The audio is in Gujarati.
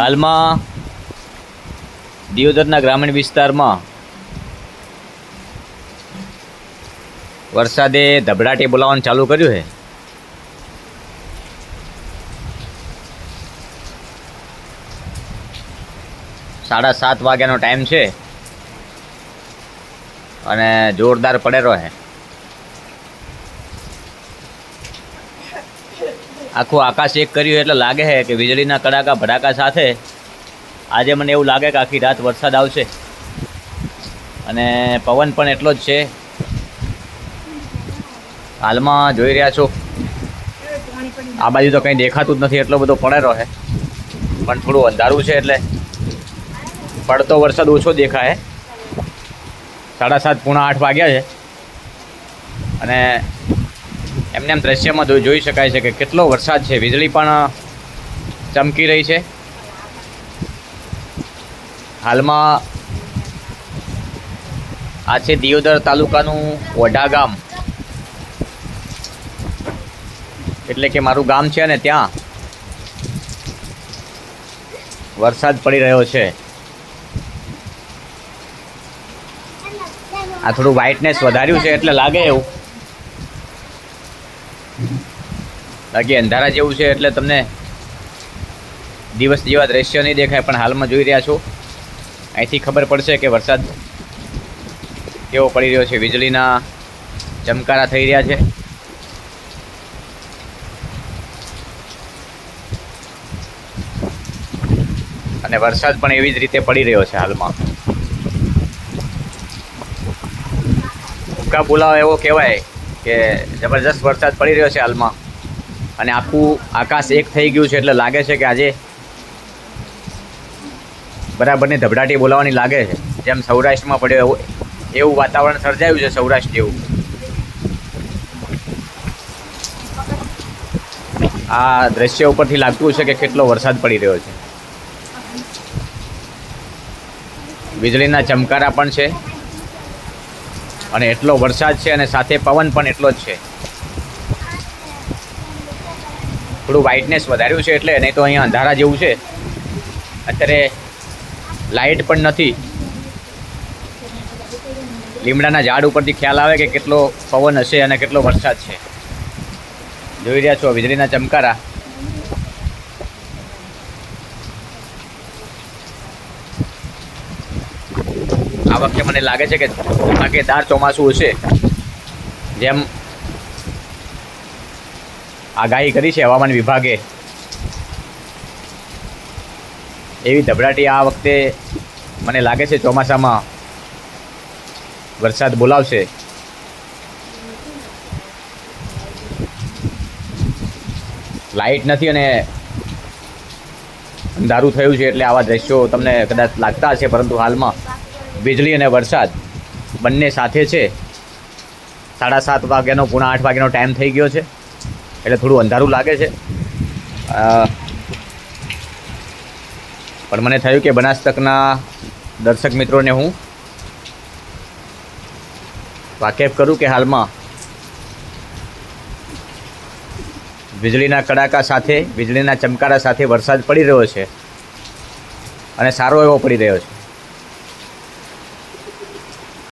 હાલમાં દિયોદરના ગ્રામીણ વિસ્તારમાં વરસાદે ધબડાટી બોલાવવાનું ચાલુ કર્યું છે. સાડા સાત વાગ્યાનો ટાઈમ છે અને જોરદાર પડેલો છે. આખું આકાશ એક કર્યું એટલે લાગે છે કે વીજળીના કડાકા ભડાકા સાથે આજે મને એવું લાગે કે આખી રાત વરસાદ આવશે. અને પવન પણ એટલો જ છે. હાલમાં જોઈ રહ્યા છો. આ બાજુ તો કંઈ દેખાતું જ નથી, એટલો બધો પડેલો છે. પણ થોડું અંધારું છે એટલે પડતો વરસાદ ઓછો દેખાય સાડા સાત, પૂણા આઠ વાગ્યા છે. અને એમને એમ દ્રશ્યમાં જોઈ શકાય છે કે કેટલો વરસાદ છે. વીજળી પણ ચમકી રહી છે. હાલમાં આ છે દિયોદર તાલુકાનું વઢા ગામ. એટલે કે મારું ગામ છે ને ત્યાં વરસાદ પડી રહ્યો છે. આ થોડું વ્હાઇટનેસ વધાર્યું છે એટલે લાગે એવું. બાકી અંધારા જેવું છે એટલે તમને દિવસ જેવા દ્રશ્યો નહીં દેખાય, પણ હાલમાં જોઈ રહ્યા છો. અહીંથી ખબર પડશે કે વરસાદ કેવો પડી રહ્યો છે. વીજળીના ચમકારા થઈ રહ્યા છે. અને વરસાદ પણ એવી જ રીતે પડી રહ્યો છે હાલમાં. ભૂકા બોલાવ એવો કહેવાય કે જબરજસ્ત વરસાદ પડી રહ્યો છે હાલમાં. અને આખું આકાશ એક થઈ ગયું છે એટલે લાગે છે કે આજે બરાબરની ધબડાટી બોલાવાની લાગે છે. જેમ સૌરાષ્ટ્રમાં પડ્યો એવું એવું વાતાવરણ સર્જાયું છે સૌરાષ્ટ્ર જેવું. આ દ્રશ્ય ઉપરથી લાગતું છે કે કેટલો વરસાદ પડી રહ્યો છે. વીજળીના ચમકારા પણ છે. અને એટલો વરસાદ છે અને સાથે પવન પણ એટલો જ છે. થોડું વ્હાઇટનેસ વધાર્યું છે એટલે નહીં તો અહીંયા અંધારા જેવું છે. અત્યારે લાઇટ પણ નથી. લીમડાના ઝાડ ઉપરથી ખ્યાલ આવે કે કેટલો પવન હશે અને કેટલો વરસાદ છે. જોઈ રહ્યા છો વીજળીના ચમકારા. આ વખતે મને લાગે છે કે ધમાકેદાર ચોમાસું હશે. જેમ આગાહી કરી છે હવામાન વિભાગે. એવી ધબડાટી આ વખતે મને લાગે છે ચોમાસામાં વરસાદ બોલાવશે. લાઇટ નથી અને અંધારું થયું છે એટલે આવા દ્રશ્યો તમને કદાચ લાગતા હશે, પરંતુ હાલમાં વીજળી અને વરસાદ બંને સાથે છે. સાડા સાત વાગ્યાનો, પૂણા આઠ વાગ્યાનો ટાઈમ થઈ ગયો છે. એટલે થોડું અંધારું લાગે છે. પણ મને થયું કે બનાસતકના દર્શક મિત્રોને હું વાકેફ કરું કે હાલમાં વીજળીના કડાકા સાથે, વીજળીના ચમકારા સાથે વરસાદ પડી રહ્યો છે અને સારો એવો પડી રહ્યો છે.